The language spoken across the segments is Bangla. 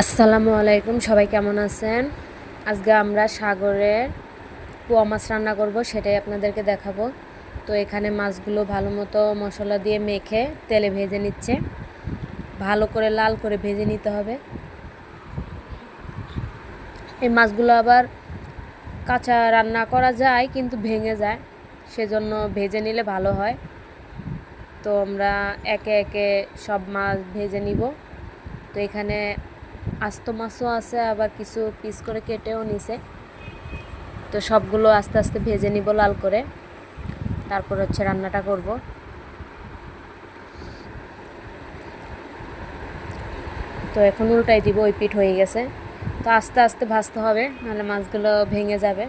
আসসালামু আলাইকুম, সবাই কেমন আছেন? আজকে আমরা সাগরের পোয়া মাছ রান্না করব, সেটাই আপনাদেরকে দেখাবো। তো এখানে মাছগুলো ভালো মতো মশলা দিয়ে মেখে তেলে ভেজে নিচ্ছে। ভালো করে লাল করে ভেজে নিতে হবে। এই মাছগুলো আবার কাঁচা রান্না করা যায়, কিন্তু ভেঙে যায়। সেজন্য ভেজে নিলে ভালো হয়। তো আমরা একে একে সব মাছ ভেজে নিব। তো এখানে আস্ত মাছও আছে, আবার কিছু পিস করে কেটেও নিছে। তো সবগুলো আস্তে আস্তে ভেজে নিব লাল করে। তারপর হচ্ছে রান্নাটা করব। তো এখন উল্টাই দিব, ওই পিঠ হয়ে গেছে। তো আস্তে আস্তে ভাজতে হবে, নাহলে মাছগুলো ভেঙে যাবে।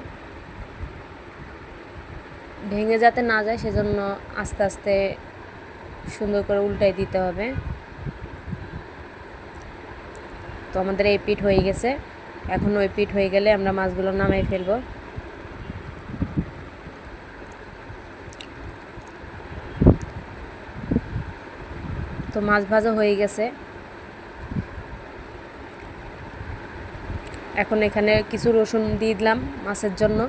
ভেঙে যাতে না যায়, সেজন্য আস্তে আস্তে সুন্দর করে উল্টাই দিতে হবে। তো আমাদের এই পিঠ হয়ে গেছে। এখন ওই পিঠ হয়ে গেলে আমরা মাছগুলো নামাই ফেলব। তো মাছ ভাজা হয়ে গেছে। এখন এখানে কিছু রসুন দিয়ে দিলাম মাছের জন্য।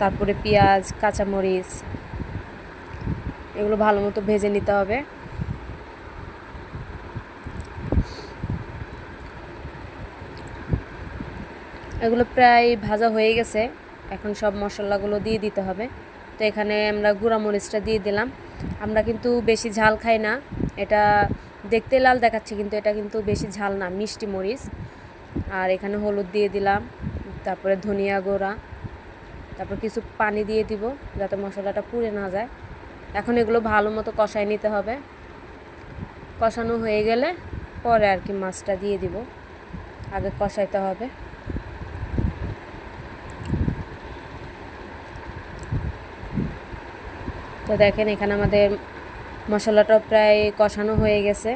তারপরে পেঁয়াজ, কাঁচামরিচ, এগুলো ভালো মতো ভেজে নিতে হবে। এগুলো প্রায় ভাজা হয়ে গেছে। এখন সব মশলাগুলো দিয়ে দিতে হবে। তো এখানে আমরা গুঁড়া মরিচটা দিয়ে দিলাম। আমরা কিন্তু বেশি ঝাল খাই না। এটা দেখতে লাল দেখাচ্ছে, কিন্তু এটা কিন্তু বেশি ঝাল না, মিষ্টি মরিচ। আর এখানে হলুদ দিয়ে দিলাম, তারপরে ধনিয়া গুঁড়া, তারপর কিছু পানি দিয়ে দিব যাতে মশলাটা পুড়ে না যায়। এখন এগুলো ভালো মতো কষায় নিতে হবে। কষানো হয়ে গেলে পরে আর কি মাছটা দিয়ে দিব। আগে কষাইতে হবে। তো দেখেন এখানে আমাদের মশলাটা প্রায় কষানো হয়ে গেছে।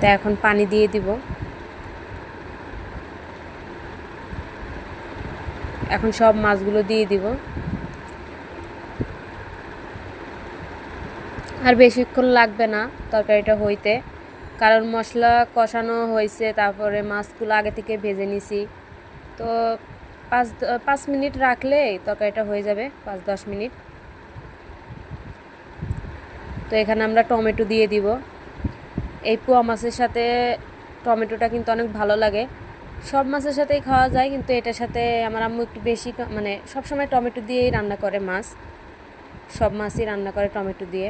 তা এখন পানি দিয়ে দিব। এখন সব মাছগুলো দিয়ে দিব। আর বেশিক্ষণ লাগবে না তরকারিটা হইতে, কারণ মশলা কষানো হয়েছে, তারপরে মাছগুলো আগে থেকে ভেজে নিছি। তো পাঁচ পাঁচ মিনিট রাখলে তরকারিটা হয়ে যাবে, পাঁচ, দশ মিনিট। তো এখানে আমরা টমেটো দিয়ে দিব। এই পোয়া মাছের সাথে টমেটোটা কিন্তু অনেক ভালো লাগে। সব মাছের সাথেই খাওয়া যায়, কিন্তু এটার সাথে আমার আম্মু একটু বেশি মানে সবসময় টমেটো দিয়েই রান্না করে মাছ। সব মাছই রান্না করে টমেটো দিয়ে।